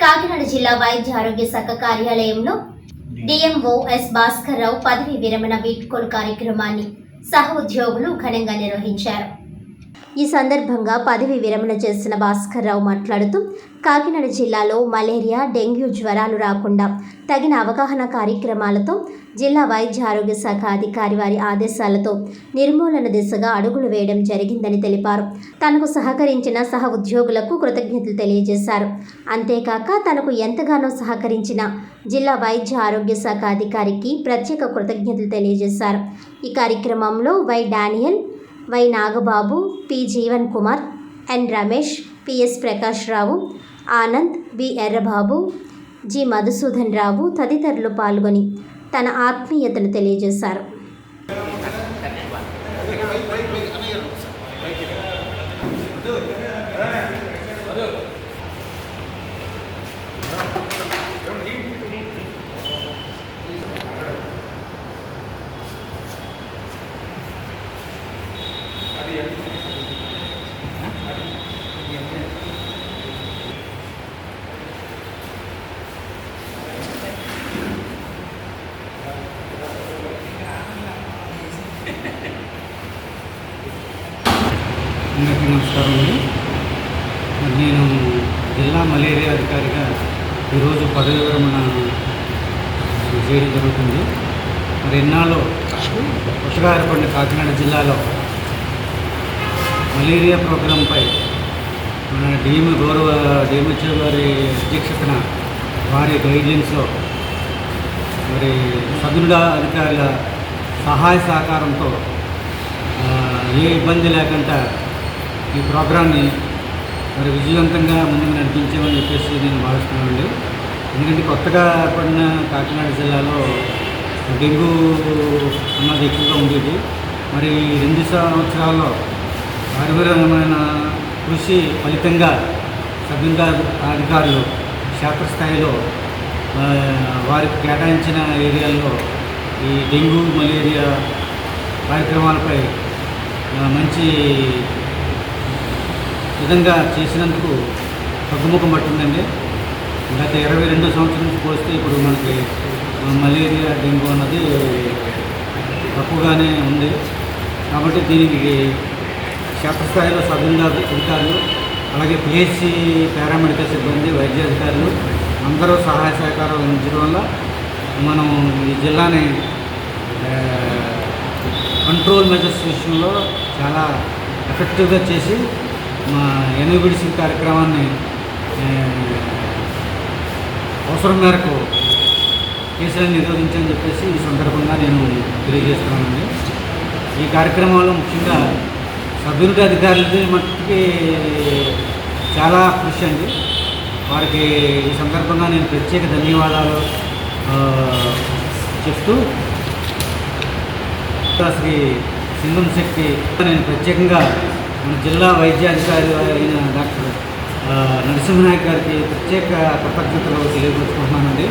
కాకినాడ జిల్లా వైద్య ఆరోగ్య శాఖ కార్యాలయంలో డిఎంఓ ఎస్ భాస్కర్ రావు పదవి విరమణ వీడ్కోలు కార్యక్రమాన్ని సహ ఉద్యోగులు ఘనంగా నిర్వహించారు. ఈ సందర్భంగా పదవి విరమణ చేసిన భాస్కర్ రావు మాట్లాడుతూ కాకినాడ జిల్లాలో మలేరియా డెంగ్యూ జ్వరాలు రాకుండా తగిన అవగాహన కార్యక్రమాలతో జిల్లా వైద్య ఆరోగ్య శాఖ అధికారి వారి ఆదేశాలతో నిర్మూలన దిశగా అడుగులు వేయడం జరిగిందని తెలిపారు. తనకు సహకరించిన సహ ఉద్యోగులకు కృతజ్ఞతలు తెలియజేశారు. అంతేకాక తనకు ఎంతగానో సహకరించిన జిల్లా వైద్య ఆరోగ్య శాఖ అధికారికి ప్రత్యేక కృతజ్ఞతలు తెలియజేశారు. ఈ కార్యక్రమంలో Y Daniel Y Nagababu P Jeevan Kumar N Ramesh PS Prakash Rao Anand B Errababu G Madhusudan Rao తదితరులు పాల్గొని తన ఆత్మీయతను తెలియజేశారు. అందరికీ నమస్కారం అండి. నేను జిల్లా మలేరియా అధికారిగా ఈరోజు పదవి విరమణ చేయడం జరుగుతుంది. మరి ఎన్నాళ్ళు కొత్తగా ఏర్పడిన కాకినాడ జిల్లాలో మలేరియా ప్రోగ్రాంపై మన డిఎం గౌరవ డిఎంహెచ్ఓ గారి అధ్యక్షతన వారి గైడ్లైన్స్లో మరి సభ్యుల అధికారుల సహాయ సహకారంతో ఏ ఇబ్బంది లేకుండా ఈ ప్రోగ్రాన్ని మరి విజయవంతంగా ముందుకు నడిపించామని చెప్పేసి నేను భావిస్తున్నానండి. ఎందుకంటే కొత్తగా ఏర్పడిన కాకినాడ జిల్లాలో డెంగ్యూ అన్నది ఎక్కువగా ఉండేది. మరి రెండు సంవత్సరాల్లో అరవిరమైన కృషి ఫలితంగా సభ్యుల అధికారులు క్షేత్రస్థాయిలో వారికి కేటాయించిన ఏరియాల్లో ఈ డెంగ్యూ మలేరియా కార్యక్రమాలపై మంచి విధంగా చేసినందుకు తగ్గుముఖం పట్టిందండి. గత ఇరవై రెండో సంవత్సరం నుంచి పోస్తే ఇప్పుడు మనకి మలేరియా డెంగ్యూ అన్నది తక్కువగానే ఉంది. కాబట్టి దీనికి క్షేత్రస్థాయిలో సభ్యుల అధికారులు అలాగే పిహెచ్సి పారామెడికల్ సిబ్బంది వైద్య అధికారులు అందరూ సహాయ సహకారం అందించడం వల్ల మనం ఈ జిల్లాని కంట్రోల్ మెజర్స్ విషయంలో చాలా ఎఫెక్టివ్గా చేసి మా ఎన్విబిడిసి కార్యక్రమాన్ని అవసరం మేరకు కేసులను నిరోధించని చెప్పేసి ఈ సందర్భంగా నేను తెలియజేస్తున్నానండి. ఈ కార్యక్రమంలో ముఖ్యంగా అభివృద్ధి అధికారులకి మట్టుకి చాలా కృషి అండి. వారికి ఈ సందర్భంగా నేను ప్రత్యేక ధన్యవాదాలు చెప్తూ శ్రీ సింగం శక్తి నేను ప్రత్యేకంగా మన జిల్లా వైద్యాధికారి అయిన డాక్టర్ నరసింహనాయక్ గారికి ప్రత్యేక కృతజ్ఞతలు తెలియపరుచుకుంటున్నానండి.